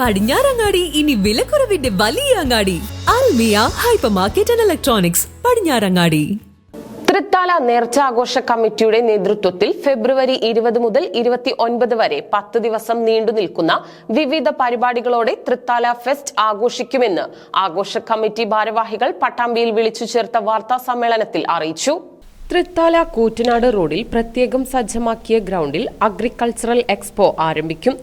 പടിഞ്ഞാറങ്ങാടി ഇനി വിലക്കുറവിന്റെ വലിയ അങ്ങാടി. Almiya hyper market and electronics Padinjarangadi. Thrithala നേർച്ചാഘോഷ കമ്മിറ്റിയുടെ നേതൃത്വത്തിൽ ഫെബ്രുവരി ഇരുപത് മുതൽ ഇരുപത്തി ഒൻപത് വരെ പത്ത് ദിവസം നീണ്ടു നിൽക്കുന്ന വിവിധ പരിപാടികളോടെ തൃത്താല ഫെസ്റ്റ് ആഘോഷിക്കുമെന്ന് ആഘോഷ കമ്മിറ്റി ഭാരവാഹികൾ പട്ടാമ്പിയിൽ വിളിച്ചു ചേർത്ത വാർത്താ സമ്മേളനത്തിൽ അറിയിച്ചു. തൃത്താല കൂറ്റനാട് റോഡിൽ പ്രത്യേകം സജ്ജമാക്കിയ ഗ്രൗണ്ടിൽ അഗ്രികൾച്ചറൽ എക്സ്പോ ആരംഭിക്കും.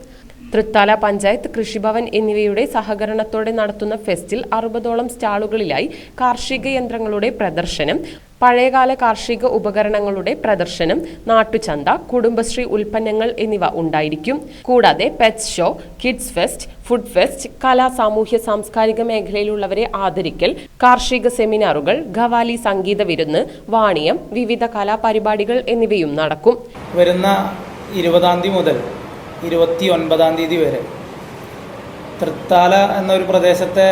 തൃത്താല പഞ്ചായത്ത് കൃഷിഭവൻ എന്നിവയുടെ സഹകരണത്തോടെ നടത്തുന്ന ഫെസ്റ്റിൽ അറുപതോളം സ്റ്റാളുകളിലായി കാർഷിക യന്ത്രങ്ങളുടെ പ്രദർശനം പഴയകാല കാർഷിക ഉപകരണങ്ങളുടെ പ്രദർശനം നാട്ടുചന്ത കുടുംബശ്രീ ഉൽപ്പന്നങ്ങൾ എന്നിവ ഉണ്ടായിരിക്കും. കൂടാതെ pet show kids fest food fest കലാ സാമൂഹ്യ സാംസ്കാരിക മേഖലയിലുള്ളവരെ ആദരിക്കൽ കാർഷിക സെമിനാറുകൾ ഖവാലി സംഗീത വിരുന്ന് വാണിയം വിവിധ കലാപരിപാടികൾ എന്നിവയും നടക്കും. വരുന്ന ഇരുപതാം തീയതി മുതൽ ഇരുപത്തി ഒൻപതാം തീയതി വരെ. തൃത്താല എന്നൊരു പ്രദേശത്തെ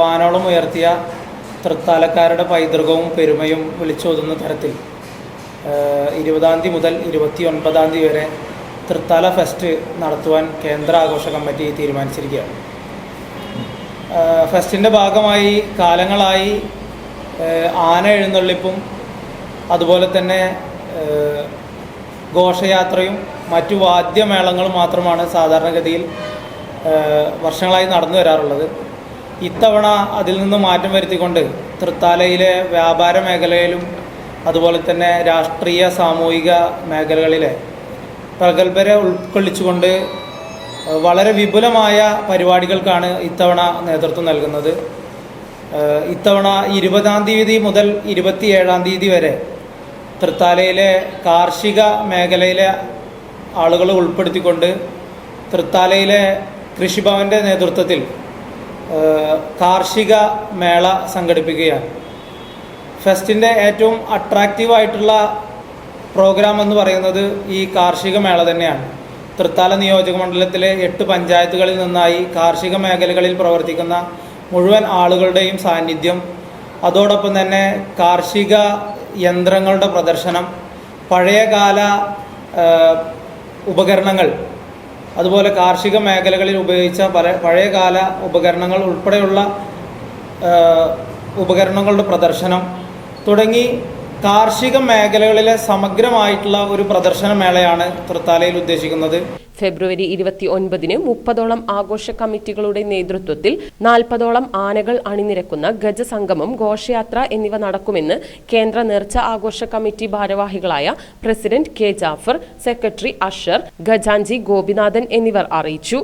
വാനോളം ഉയർത്തിയ തൃത്താലക്കാരുടെ പൈതൃകവും പെരുമയും വിളിച്ചോതുന്ന തരത്തിൽ ഇരുപതാം തീയതി മുതൽ ഇരുപത്തി ഒൻപതാം തീയതി വരെ തൃത്താല ഫെസ്റ്റ് നടത്തുവാൻ കേന്ദ്ര ആഘോഷ കമ്മിറ്റി തീരുമാനിച്ചിരിക്കുകയാണ്. ഫെസ്റ്റിന്റെ ഭാഗമായി കാലങ്ങളായി ആന എഴുന്നള്ളിപ്പും അതുപോലെ തന്നെ ഘോഷയാത്രയും മറ്റു വാദ്യമേളങ്ങളും മാത്രമാണ് സാധാരണഗതിയിൽ വർഷങ്ങളായി നടന്നു വരാറുള്ളത്. ഇത്തവണ അതിൽ നിന്ന് മാറ്റം വരുത്തിക്കൊണ്ട് തൃത്താലയിലെ വ്യാപാര മേഖലയിലും അതുപോലെ തന്നെ രാഷ്ട്രീയ സാമൂഹിക മേഖലകളിലെ പ്രഗത്ഭരെ ഉൾക്കൊള്ളിച്ചുകൊണ്ട് വളരെ വിപുലമായ പരിപാടികൾക്കാണ് ഇത്തവണ നേതൃത്വം നൽകുന്നത്. ഇത്തവണ ഇരുപതാം തീയതി മുതൽ ഇരുപത്തിയേഴാം തീയതി വരെ തൃത്താലയിലെ കാർഷിക മേഖലയിലെ ആളുകൾ ഉൾപ്പെടുത്തിക്കൊണ്ട് തൃത്താലയിലെ കൃഷിഭവന്റെ നേതൃത്വത്തിൽ കാർഷിക മേള സംഘടിപ്പിക്കുകയാണ്. ഫെസ്റ്റിന്റെ ഏറ്റവും അട്രാക്റ്റീവായിട്ടുള്ള പ്രോഗ്രാം എന്ന് പറയുന്നത് ഈ കാർഷിക മേള തന്നെയാണ്. തൃത്താല നിയോജക മണ്ഡലത്തിലെ എട്ട് പഞ്ചായത്തുകളിൽ നിന്നായി കാർഷിക മേഖലകളിൽ പ്രവർത്തിക്കുന്ന മുഴുവൻ ആളുകളുടെയും സാന്നിധ്യം അതോടൊപ്പം തന്നെ കാർഷിക യന്ത്രങ്ങളുടെ പ്രദർശനം പഴയകാല ഉപകരണങ്ങൾ അതുപോലെ കാർഷിക മേഖലകളിൽ ഉപയോഗിച്ച പല പഴയകാല ഉപകരണങ്ങൾ ഉൾപ്പെടെയുള്ള ഉപകരണങ്ങളുടെ പ്രദർശനം തുടങ്ങി കാർഷിക മേഖലകളിലെ സമഗ്രമായിട്ടുള്ള ഒരു പ്രദർശന മേളയാണ് തൃത്താലയിൽ ഉദ്ദേശിക്കുന്നത്. ഫെബ്രുവരി ഇരുപത്തി ഒൻപതിന് മുപ്പതോളം ആഘോഷ കമ്മിറ്റികളുടെ നേതൃത്വത്തിൽ നാൽപ്പതോളം ആനകൾ അണിനിരക്കുന്ന ഗജസംഗമം ഘോഷയാത്ര എന്നിവ നടക്കുമെന്ന് കേന്ദ്ര നേർച്ച ആഘോഷ കമ്മിറ്റി ഭാരവാഹികളായ president K Jafar secretary Ashar ഖജാൻജി Gopinathan എന്നിവർ അറിയിച്ചു.